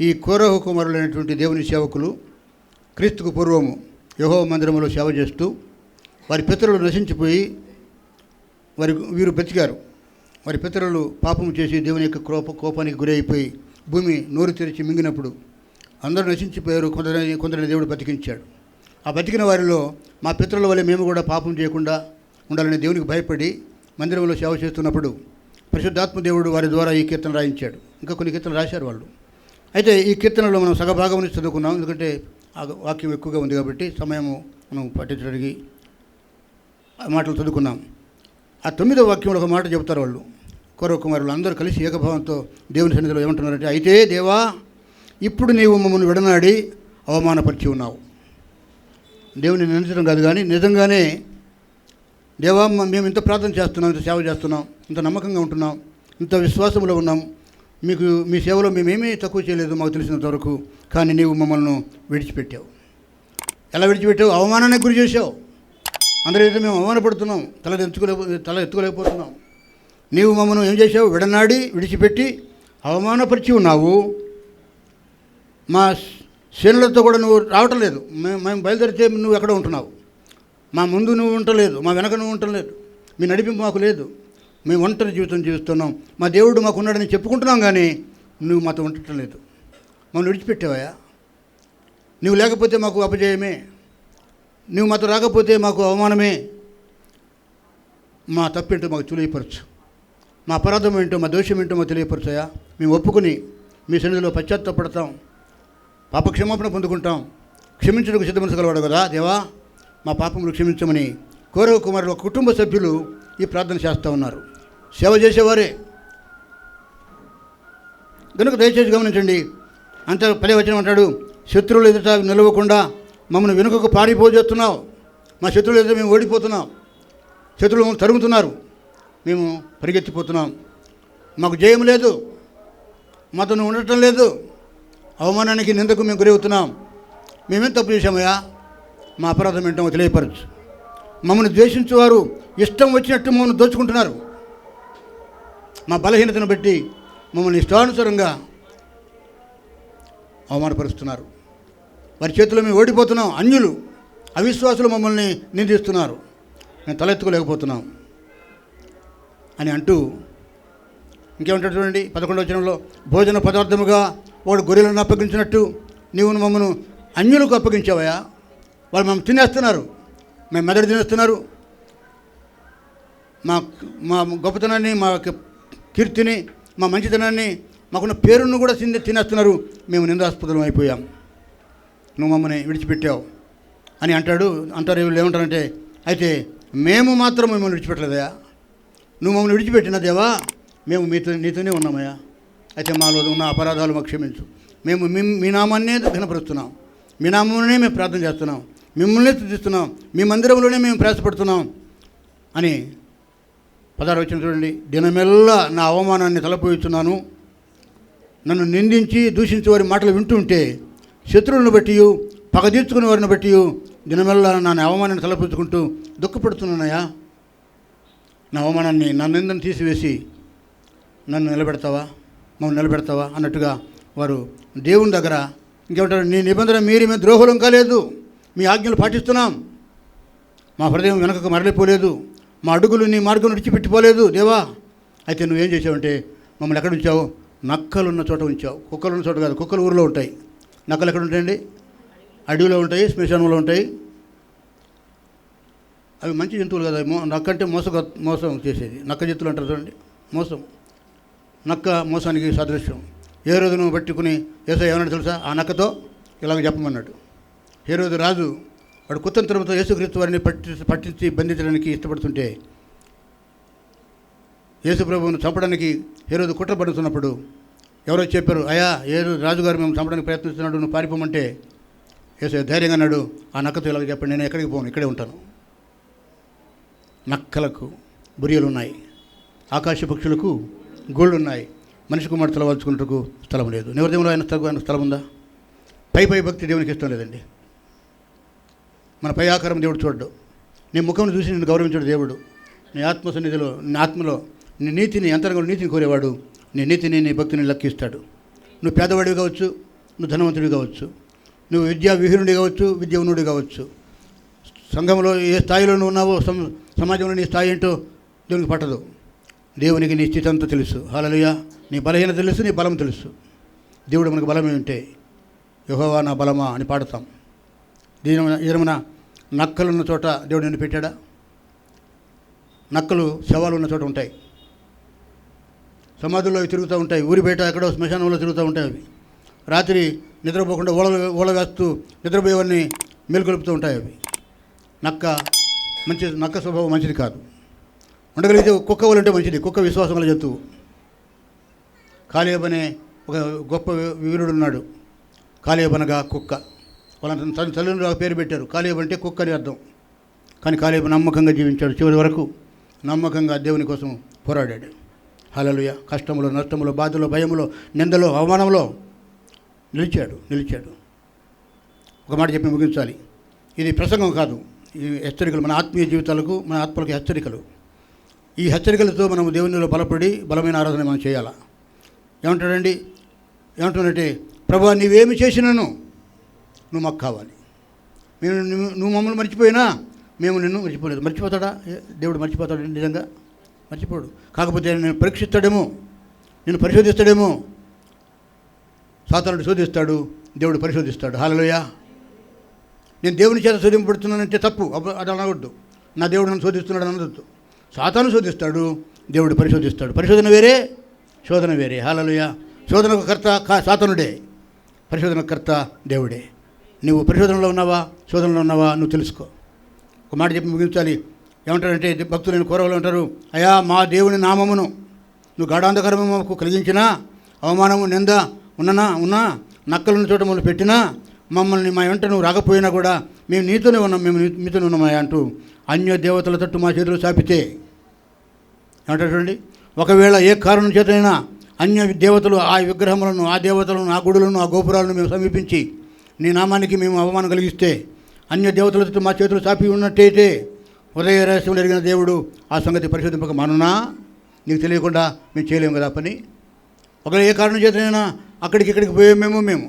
ఈ కోరహ కుమారులైనటువంటి దేవుని సేవకులు క్రీస్తుకు పూర్వము యహో మందిరంలో సేవ చేస్తూ వారి పితరులు నశించిపోయి వారి వీరు బ్రతికారు వారి పితరులు పాపం చేసి దేవుని యొక్క కోప కోపానికి గురైపోయి భూమి నోరు తెరిచి మింగినప్పుడు అందరూ నశించిపోయారు కొందరిని కొందరిని దేవుడు బతికించాడు. ఆ బతికిన వారిలో మా పితరుల వల్ల మేము కూడా పాపం చేయకుండా ఉండాలని దేవునికి భయపడి మందిరంలో సేవ చేస్తున్నప్పుడు పరిశుద్ధాత్మ దేవుడు వారి ద్వారా ఈ కీర్తన రాయించాడు. ఇంకా కొన్ని కీర్తనలు రాశారు వాళ్ళు. అయితే ఈ కీర్తనలో మనం సగభాగం నుంచి చదువుకున్నాం. ఎందుకంటే ఆ వాక్యం ఎక్కువగా ఉంది కాబట్టి సమయము మనం పట్టించడానికి మాటలు చదువుకున్నాం. ఆ తొమ్మిదో వాక్యంలో ఒక మాట చెబుతారు వాళ్ళు. కౌరవ కుమారులు అందరూ కలిసి ఏకభావంతో దేవుని సన్నిధిలో ఏమంటున్నారంటే అయితే దేవా ఇప్పుడు నీవు మమ్మల్ని విడనాడి అవమానపరిచి ఉన్నావు. దేవుని నిందించడం కాదు కానీ నిజంగానే దేవా మేము ఇంత ప్రార్థన చేస్తున్నాం ఇంత సేవ చేస్తున్నాం ఇంత నమ్మకంగా ఉంటున్నాం ఇంత విశ్వాసంలో ఉన్నాం మీకు మీ సేవలో మేమేమీ తక్కువ చేయలేదు మాకు తెలిసినంత వరకు కానీ నీవు మమ్మల్ని విడిచిపెట్టావు. ఎలా విడిచిపెట్టావు? అవమానానికి గురి చేసావు అందరైతే మేము అవమానపడుతున్నాం తల ఎత్తుకోలేకపో తల ఎత్తుకోలేకపోతున్నాం. నీవు మమ్మల్ని ఏం చేసావు విడనాడి విడిచిపెట్టి అవమానపరిచి ఉన్నావు. మా సేనులతో కూడా నువ్వు రావటం లేదు. మేము మేము బయలుదేరితే నువ్వు ఎక్కడ ఉంటున్నావు? మా ముందు నువ్వు ఉండలేదు మా వెనక నువ్వు ఉండలేదు మీ నడిపింపు మాకు లేదు. మేము ఒంటరి జీవితం జీవిస్తున్నాం. మా దేవుడు మాకు ఉన్నాడని చెప్పుకుంటున్నాం కానీ నువ్వు మాతో ఉండటం లేదు. మమ్మల్ని విడిచిపెట్టావయా నువ్వు లేకపోతే మాకు అపజయమే. నువ్వు మాతో రాకపోతే మాకు అవమానమే. మా తప్పేంటో మాకు తెలియపరచు. మా అపరాధం ఏంటో మా దోషం ఏంటో మాకు తెలియపరచాయా మేము ఒప్పుకుని మీ సన్నిధిలో పశ్చాత్తాపడతాం. పాప క్షమాపణ పొందుకుంటాం. క్షమించడానికి సిద్ధ కలవాడు కదా దేవా. మా పాపములు క్షమించమని కౌరవ కుమారులు కుటుంబ సభ్యులు ఈ ప్రార్థన చేస్తూ ఉన్నారు. సేవ చేసేవారే. కనుక దయచేసి గమనించండి. అంత పదే వచ్చిన అంటాడు శత్రువులు ఎదుట నిలవకుండా మమ్మల్ని వెనుకకు పారిపోజేస్తున్నావు. మా శత్రువులు ఎదుట మేము ఓడిపోతున్నాం. శత్రువులు తరుగుతున్నారు మేము పరిగెత్తిపోతున్నాం. మాకు జయం లేదు. మాతో ఉండటం లేదు. అవమానానికి నిందకు మేము గురవుతున్నాం. మేమేం తప్పు చేశామయ్యా? మా అపరాధం ఏంటో తెలియపరచు. మమ్మల్ని ద్వేషించేవారు ఇష్టం వచ్చినట్టు మమ్మల్ని దోచుకుంటున్నారు. మా బలహీనతను బట్టి మమ్మల్ని ఇష్టానుసారంగా అవమానపరుస్తున్నారు. వారి చేతిలో మేము ఓడిపోతున్నాం. అన్యులు అవిశ్వాసులు మమ్మల్ని నిందిస్తున్నారు. మేము తలెత్తుకోలేకపోతున్నాం అని అంటూ ఇంకేమంటాడు చూడండి పదకొండవ వచనంలో భోజన పదార్థముగా వాడు గొర్రెలను అప్పగించినట్టు నీవు మమ్మను అన్యులకు అప్పగించావయా వాళ్ళు మమ్మల్ని తినేస్తున్నారు. మేము మెదడు తినేస్తున్నారు. మా మా గొప్పతనాన్ని మా కీర్తిని మా మంచితనాన్ని మాకున్న పేరును కూడా తిని తినేస్తున్నారు. మేము నిందాస్పదం అయిపోయాం. నువ్వు మమ్మల్ని విడిచిపెట్టావు అని అంటాడు. అంటారు వీళ్ళు ఏమంటారంటే అయితే మేము మాత్రం మిమ్మల్ని విడిచిపెట్టలేదయా నువ్వు మమ్మల్ని విడిచిపెట్టిన దేవా మేము మీతో నీతోనే ఉన్నామయ్యా. అయితే మాలో ఉన్న అపరాధాలు మాకు క్షమించు. మేము మీ నామాన్నే ఘనపరుస్తున్నాం. మీ నామంలోనే మేము ప్రార్థన చేస్తున్నాం. మిమ్మల్ని స్థుతిస్తున్నాం. మీ మందిరంలోనే మేము ప్రయాసపడుతున్నాం అని పదహారు వచ్చిన చూడండి దినమెల్లా నా అవమానాన్ని తలపోయిస్తున్నాను నన్ను నిందించి దూషించే వారి మాటలు వింటుంటే శత్రువులను బట్టి పగ తీర్చుకునే వారిని బట్టి దినమెల్లా నా అవమానాన్ని తలపించుకుంటూ దుఃఖపడుతున్నానయా నా అవమానాన్ని నా నిందను తీసివేసి నన్ను నిలబెడతావా? మమ్మల్ని నిలబెడతావా? అన్నట్టుగా వారు దేవుని దగ్గర ఇంకేమంటారు నీ నిబంధన మీరు మేము ద్రోహులం కాలేదు. మీ ఆజ్ఞలు పాటిస్తున్నాం. మా హృదయం వెనకకు మరలిపోలేదు. మా అడుగులు నీ మార్గం విడిచిపెట్టిపోలేదు దేవా. అయితే నువ్వేం చేసావంటే మమ్మల్ని ఎక్కడ ఉంచావు? నక్కలు ఉన్న చోట ఉంచావు. కుక్కలు ఉన్న చోట కాదు కుక్కలు ఊరిలో ఉంటాయి. నక్కలు ఎక్కడ ఉంటాయండి? అడవిలో ఉంటాయి శ్మశానంలో ఉంటాయి. అవి మంచి జంతువులు కదా మో నక్కంటే మోస మోసం చేసేది. నక్క జంతువులు అంటారు చూడండి మోసం. నక్క మోసానికి సదృశ్యం. ఏ రోజును పట్టుకుని ఏసో ఏమన్నాడు తెలుసా? ఆ నక్కతో ఇలాగ చెప్పమన్నాడు. ఏ రోజు రాజు వాడు కుతంత్రంతో యేసుక్రీస్తు వారిని పట్టి పట్టించి బంధించడానికి ఇష్టపడుతుంటే యేసు ప్రభువును చంపడానికి ఏ రోజు కుట్ర పడుతున్నప్పుడు ఎవరో చెప్పారు అయా ఏ రోజు రాజుగారు మేము చంపడానికి ప్రయత్నిస్తున్నాడు నువ్వు పారిపోమంటే. యేసు ధైర్యంగా అన్నాడు ఆ నక్కతో ఇలాగ చెప్పండి నేను ఎక్కడికి పోను ఇక్కడే ఉంటాను. నక్కలకు బురియలు ఉన్నాయి ఆకాశ పక్షులకు గోళ్ళు ఉన్నాయి మనిషి కుమార్ తలవాల్చుకుంటూ స్థలం లేదు. నివర్దంలో ఆయన స్థలం ఆయన స్థలం ఉందా? పై పై భక్తి దేవునికి ఇష్టం లేదండి. మన పై ఆకారం దేవుడు చూడడు. నీ ముఖం చూసి నేను గౌరవించాడు దేవుడు. నీ ఆత్మ సన్నిధిలో నీ ఆత్మలో నీ నీతిని అంతరంగంలో నీతిని కోరేవాడు. నీ నీతిని నీ భక్తిని లెక్కిస్తాడు. నువ్వు పేదవాడివి కావచ్చు నువ్వు ధనవంతుడి కావచ్చు నువ్వు విద్యా విహీనుడి కావచ్చు విద్యావనుడి కావచ్చు. సంఘంలో ఏ స్థాయిలో నువ్వు ఉన్నావో సమాజంలో నీ స్థాయి ఏంటో దేవునికి పట్టదు. దేవునికి నీ స్థితి అంతా తెలుసు. హాలలుయ నీ బలహీనత తెలుసు నీ బలం తెలుసు. దేవుడు మనకు బలమే ఉంటే యహోవా నా బలమా అని పాడతాం. దీని ఎదురమన నక్కలున్న చోట దేవుడు నిన్ను పెట్టాడా? నక్కలు శవాలు ఉన్న చోట ఉంటాయి. సమాధుల్లో తిరుగుతూ ఉంటాయి. ఊరి బయట ఎక్కడో శ్మశానంలో తిరుగుతూ ఉంటాయి అవి. రాత్రి నిద్రపోకుండా ఓల ఓల వేస్తూ నిద్రపోయేవన్నీ మేలుకొలుపుతూ ఉంటాయి అవి. నక్క మంచి నక్క స్వభావం మంచిది కాదు. ఉండగలిగితే కుక్క వాళ్ళంటే మంచిది. కుక్క విశ్వాసం గల జంతువు. కాలేబ్ అనే ఒక గొప్ప వీరుడు ఉన్నాడు. కాలేబ్ అనగా కుక్క. వాళ్ళ తన తల్లిదండ్రులు పేరు పెట్టారు. కాలేబు అంటే కుక్క అని అర్థం. కానీ కాలేబు నమ్మకంగా జీవించాడు. చివరి వరకు నమ్మకంగా దేవుని కోసం పోరాడాడు. హలలుయ కష్టములో నష్టములో బాధలో భయములో నిందలో అవమానంలో నిలిచాడు నిలిచాడు. ఒక మాట చెప్పి ముగించాలి. ఇది ప్రసంగం కాదు. ఈ హెచ్చరికలు మన ఆత్మీయ జీవితాలకు మన ఆత్మలకు హెచ్చరికలు. ఈ హెచ్చరికలతో మనం దేవునిలో బలపడి బలమైన ఆరాధన మనం చేయాలా? ఏమంటాడండి? ఏమంటాడంటే ప్రభా నీవేమి చేసినాను? నువ్వు మాకు కావాలి. మేము నువ్వు- మమ్మల్ని మర్చిపోయినా మేము నిన్ను మర్చిపోలేదు. మర్చిపోతాడా? దేవుడు మర్చిపోతాడు నిజంగా? మర్చిపోడు. కాకపోతే నేను పరీక్షిస్తాడేమో నేను పరిశోధిస్తాడేమో. సాతానుడు శోధిస్తాడు దేవుడు పరిశోధిస్తాడు. హాలలోయ నేను దేవుని చేత శోధింపబడుతున్నానంటే తప్పు. అప్పుడు అది అనవద్దు నా దేవుడు నన్ను శోధిస్తున్నాడు అని అనవద్దు సాతాను శోధిస్తాడు దేవుడు పరిశోధిస్తాడు. పరిశోధన వేరే శోధన వేరే. హాలలోయ శోధనకు కర్త కా- సాతానుడే. పరిశోధన కర్త దేవుడే. నువ్వు పరిశోధనలో ఉన్నావా? శోధనలో ఉన్నావా? నువ్వు తెలుసుకో. ఒక మాట చెప్పి ముగించాలి. ఏమంటారంటే భక్తులైన కోరవలు అంటారు అయా మా దేవుని నామమును నువ్వు గాఢాంధకరము మాకు కలిగించినా అవమానము నింద ఉన్ననా ఉన్నా నక్కలను చోట మమ్మల్ని పెట్టినా మమ్మల్ని మా వెంట నువ్వు రాకపోయినా కూడా మేము నీతోనే ఉన్నాం మేము మీతోనే ఉన్నామయ్యా అంటూ అన్య దేవతల తట్టు మా చేతులు చాపితే ఏమంటారు చూడండి? ఒకవేళ ఏ కారణం చేతనైనా అన్య దేవతలు ఆ విగ్రహములను ఆ దేవతలను ఆ గుడులను ఆ గోపురాలను మేము సమీపించి నీ నామానికి మేము అవమానం కలిగిస్తే అన్య దేవతలతో మా చేతులు చాపి ఉన్నట్టయితే హృదయ రహస్యం జరిగిన దేవుడు ఆ సంగతి పరిశోధింపక మానునా? నీకు తెలియకుండా మేము చేయలేము కదా పని ఒకవేళ ఏ కారణం చేతనైనా అక్కడికి ఇక్కడికి పోయేమేమో మేము.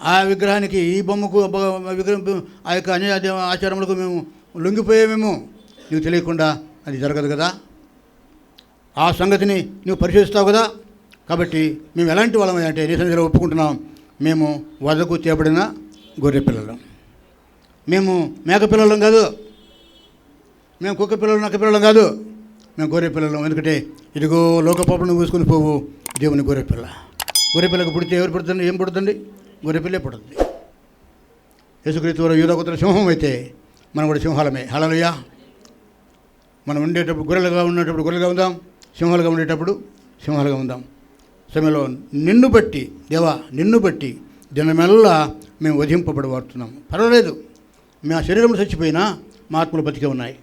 ఆ విగ్రహానికి ఈ బొమ్మకు ఆ విగ్రహం ఆ యొక్క అన్య ఆచారములకు మేము లొంగిపోయేమేమో నీకు తెలియకుండా అది జరగదు కదా? ఆ సంగతిని నువ్వు పరిశోధిస్తావు కదా? కాబట్టి మేము ఎలాంటి వాళ్ళం అంటే నీ సన్నిధిలో ఒప్పుకుంటున్నాం. మేము వదకు చేపడిన గొర్రె పిల్లలు. మేము మేక పిల్లలం కాదు. మేము కుక్క పిల్లలు నక్క పిల్లలం కాదు. మేము గొర్రె పిల్లలం. ఎందుకంటే ఇదిగో లోక పాపను పూసుకొని పోవు దేవుని గొర్రె పిల్ల. గొర్రె పిల్లకు పుడితే ఎవరు పుడుతుంది? ఏం పుడుతుంది? గొర్రె పిల్లే పుడుతుంది. యేసుక్రీస్తు వారు యూదకుతుల సింహం అయితే మనం కూడా సింహాలమే. హలలుయా మనం ఉండేటప్పుడు గొర్రెలుగా ఉండేటప్పుడు గొర్రెలుగా ఉందాం. సింహాలుగా ఉండేటప్పుడు సింహాలుగా ఉందాం. సమయంలో నిన్ను బట్టి దేవా నిన్ను బట్టి దినమెల్లా మేము వధింపబడి వాడుతున్నాము పర్వాలేదు. మా శరీరం చచ్చిపోయినా మా ఆత్మలు బతికే ఉన్నాయి.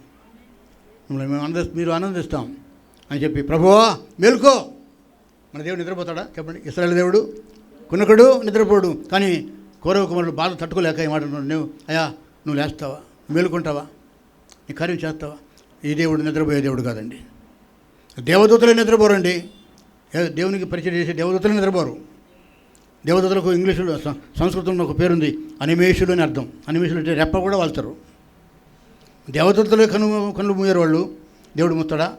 మిమ్మల్ని మేము ఆనంద మీరు ఆనందిస్తాం అని చెప్పి ప్రభువా మేలుకో. మన దేవుడు నిద్రపోతాడా? చెప్పండి. ఇస్రాయల్ దేవుడు కునకుడు నిద్రపోడు కానీ కౌరవ కుమారుడు బాధ తట్టుకోలేక ఈ మాట నువ్వు అయ్యా నువ్వు లేస్తావా? మేలుకుంటావా? నీ కార్యం చేస్తావా? ఈ దేవుడు నిద్రపోయే దేవుడు కాదండి. దేవదూతలే నిద్రపోరండి. దేవునికి పరిచయం చేసే దేవదూతలే నిద్రపోరు. దేవదూతలకు ఇంగ్లీషులో సంస్కృతంలో ఒక పేరుంది అనిమేషులు అని అర్థం. అనిమేషులు అంటే రెప్ప కూడా వాళ్తారు. దేవదూతలే కను కన్ను మూయారు వాళ్ళు. దేవుడు ముత్తడా?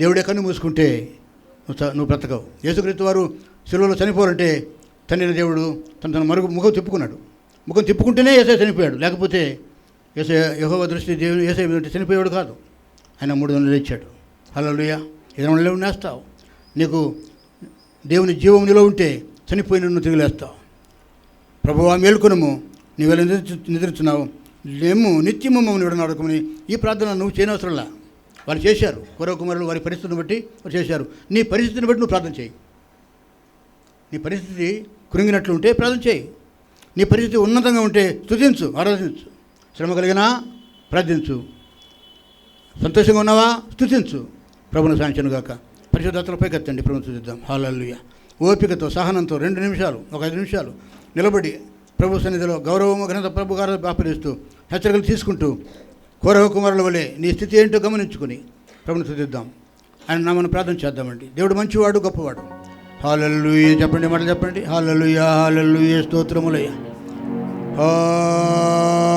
దేవుడే కన్ను మూసుకుంటే నువ్వు బ్రతకవు. యేసుక్రీస్తు వారు సెలవులో చనిపోరంటే తండ్రిన దేవుడు తన తన మరుగు ముఖం తిప్పుకున్నాడు. ముఖం తిప్పుకుంటేనే ఏసై చనిపోయాడు. లేకపోతే ఏసై యహోవ దృష్టి దేవుడు ఏసై చనిపోయాడు కాదు. ఆయన మూడు వందలు ఇచ్చాడు. హలో ఇరవై నెలలు నేస్తావు? నీకు దేవుని జీవం నీలో ఉంటే చనిపోయిన నువ్వు తిరిగిలేస్తావు ప్రభువా మేల్కొనము నువ్వు ఎలా నిద్రించున్నావు మేము నిత్యము మమ్మల్ని విడనాడుకుని ఈ ప్రార్థన నువ్వు చేయనవసరంలా. వారు చేశారు. కురవకుమారులు వారి పరిస్థితిని బట్టి వారు చేశారు. నీ పరిస్థితిని బట్టి నువ్వు ప్రార్థన చేయి. నీ పరిస్థితి కృంగినట్లు ఉంటే ప్రార్థన చేయి. నీ పరిస్థితి ఉన్నతంగా ఉంటే స్థుతించు ఆరాధించు. శ్రమ కలిగినా ప్రార్థించు. సంతోషంగా ఉన్నావా? స్థుతించు ప్రభుని సాంచను గాక. పరిశుద్ధాత్మల పైకెత్తండి ప్రభుత్వం చూద్దాం. హాలల్లుయ. ఓపికతో సహనంతో రెండు నిమిషాలు ఒక ఐదు నిమిషాలు నిలబడి ప్రభు సన్నిధిలో గౌరవము ఘనత ప్రభు గారు ఆపరిస్తూ హెచ్చరికలు తీసుకుంటూ కౌరవ కుమారుల వలె నీ స్థితి ఏంటో గమనించుకుని ప్రభుని చూద్దాం ఆయన నామను ప్రార్థన చేద్దామండి. దేవుడు మంచివాడు గొప్పవాడు. హాలల్లుయ. చెప్పండి మాట చెప్పండి. Hallelujah hallelujah. స్తోత్రములయ్య. Hallelujah.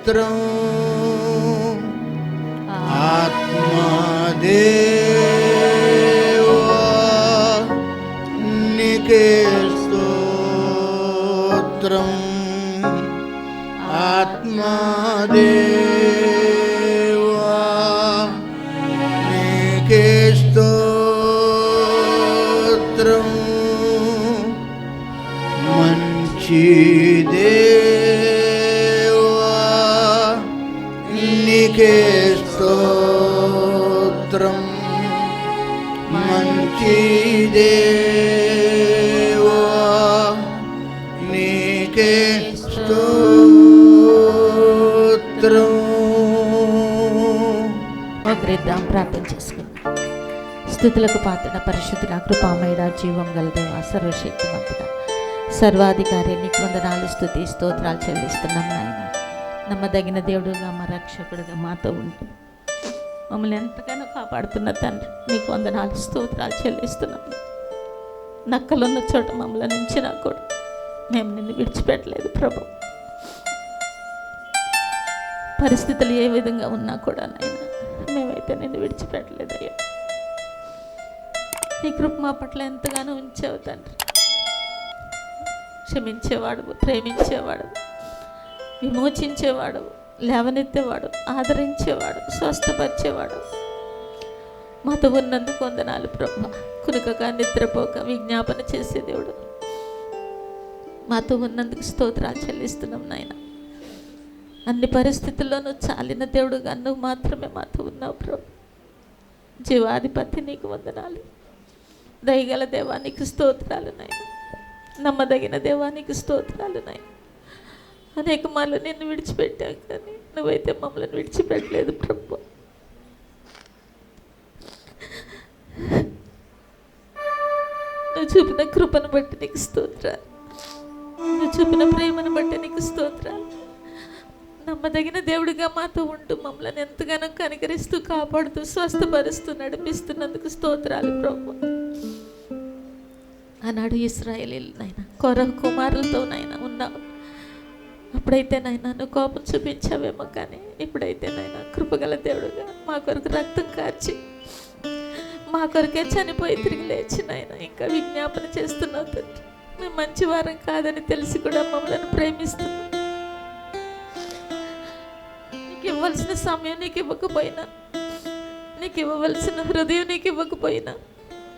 స్తోత్రం నీకే స్తోత్రం మంచి దేవా నీకే స్తోత్రం ఒకరిద్దాం ప్రార్థన చేసుకుందాం. స్థుతులకు పాత్ర పరిశుద్ధుల కృపామయుడ జీవం గల దేవ సర్వాధికారి నీకు వందనాలు స్థుతి స్తోత్రాలు చెల్లిస్తున్నాం నాయన. నమ్మదగిన దేవుడుగా మా రక్షకుడుగా మాతో ఉంటూ మమ్మల్ని ఎంతగానో కాపాడుతున్న తండ్రి నీకు వందనాలు స్తోత్రాలు చెల్లిస్తున్నాం. నక్కలున్న చోట మమ్మల్ని ఉంచినా కూడా మేము నిన్ను విడిచిపెట్టలేదు ప్రభు. పరిస్థితులు ఏ విధంగా ఉన్నా కూడా నాయన మేమైతే నిన్ను విడిచిపెట్టలేదయ్యా నీ కృప మా పట్ల ఎంతగానో ఉంచావు తండ్రి. క్షమించేవాడు ప్రేమించేవాడు విమోచించేవాడు లేవనెత్తేవాడు ఆదరించేవాడు స్వస్థపరిచేవాడు. మాతో ఉన్నందుకు వందనాలు బ్రహ్మ కునుకగా నిద్రపోక విజ్ఞాపన చేసే దేవుడు. మాతో ఉన్నందుకు స్తోత్రాలు చెల్లిస్తున్నాం నాయన. అన్ని పరిస్థితుల్లోనూ చాలిన దేవుడుగా నువ్వు మాత్రమే మాతో ఉన్నావు ప్రభు. జీవాధిపతి నీకు వందనాలు. దయగల దేవానికి స్తోత్రాలు నాయన. నమ్మదగిన దేవానికి స్తోత్రాలు నాయన. అనేక మార్లు నిన్ను విడిచిపెట్టావు కానీ నువ్వైతే మమ్మల్ని విడిచిపెట్టలేదు ప్రభు. నువ్వు చూపిన కృపను బట్టి నీకు స్తోత్ర నువ్వు చూపిన ప్రేమను బట్టి నీకు స్తోత్ర నమ్మదగిన దేవుడిగా మాతో ఉంటూ మమ్మల్ని ఎంతగానో కనికరిస్తూ కాపాడుతూ స్వస్థపరుస్తూ నడిపిస్తున్నందుకు స్తోత్రాలు ప్రభు. ఆనాడు ఇస్రాయలీలు నాయన కొర కుమారులతో నాయన ఉన్నావు. అప్పుడైతే నాయన నువ్వు కోపం చూపించావేమో కానీ ఇప్పుడైతే నాయన కృపగల దేవుడుగా మా కొరకు రక్తం కార్చి మా కొరకే చనిపోయి తిరిగి లేచి నాయన ఇంకా విజ్ఞాపన చేస్తున్నావు తండ్రి. మేము మంచి వారం కాదని తెలిసి కూడా మమ్మల్ని ప్రేమిస్తున్నావు. నీకు ఇవ్వాల్సిన సమయం నీకు ఇవ్వకపోయినా నీకు ఇవ్వవలసిన హృదయం నీకు ఇవ్వకపోయినా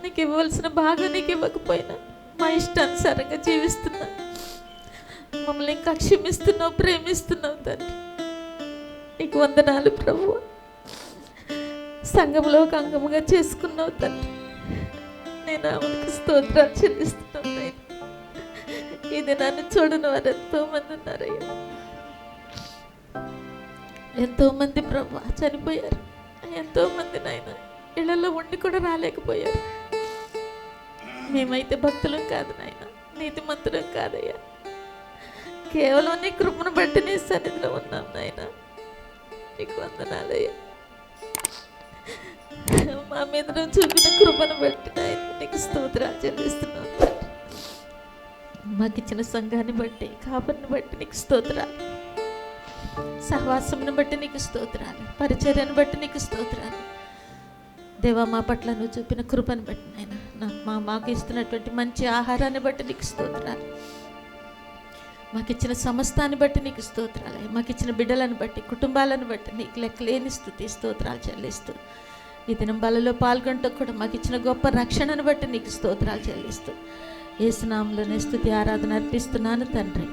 నీకు ఇవ్వవలసిన భాగం నీకు ఇవ్వకపోయినా మా ఇష్టానుసారంగా జీవిస్తున్నాను. మమ్మల్ని ఇంకా క్షమిస్తున్నావు ప్రేమిస్తున్నావు తండ్రి. నీకు వందనాలు ప్రభు. సంఘంలో ఒక అంగముగా చేసుకున్నావు తండ్రి. నేను ఆమెకు స్తోత్రాలు చెల్లిస్తున్నాను ఇది నన్ను చూడని వారు ఎంతో మంది ఉన్నారయ్యా. ఎంతో మంది ప్రభు చనిపోయారు. ఎంతో మంది నాయన ఇళ్ళలో ఉండి కూడా రాలేకపోయారు. మేమైతే భక్తులం కాదు నాయన నీతిమంతులం కాదయ్యా. కేవలం నీ కృపను బట్టి నీ సన్నిధిలో ఉన్నాం నాయన. నీకు వందనాలయ్యా మా మీద నువ్వు చూపిన కృపను బట్టి నాయన నీకు స్తోత్రాలు చెల్లిస్తున్నాం మాకు ఇచ్చిన సంఘాన్ని బట్టి కాపరిని బట్టి నీకు స్తోత్రాలు. సహవాసమును బట్టి నీకు స్తోత్రాలు. పరిచర్యను బట్టి నీకు స్తోత్రాలు. దేవా మా పట్ల నువ్వు చూపిన కృపను బట్టి నాయన నా- మా మాకు ఇస్తున్నటువంటి మంచి ఆహారాన్ని బట్టి నీకు స్తోత్రాలు. మాకు ఇచ్చిన సమస్తాన్ని బట్టి నీకు స్తోత్రాలు. మాకు ఇచ్చిన బిడ్డలను బట్టి కుటుంబాలను బట్టి నీకు లెక్కలేని స్థుతి స్తోత్రాలు చెల్లిస్తూ. ఈ దినం బలలో పాల్గొంటూ కూడా మాకు ఇచ్చిన గొప్ప రక్షణను బట్టి నీకు స్తోత్రాలు చెల్లిస్తూ. ఏసునామంలోనే స్థుతి ఆరాధన అర్పిస్తున్నాను తండ్రి.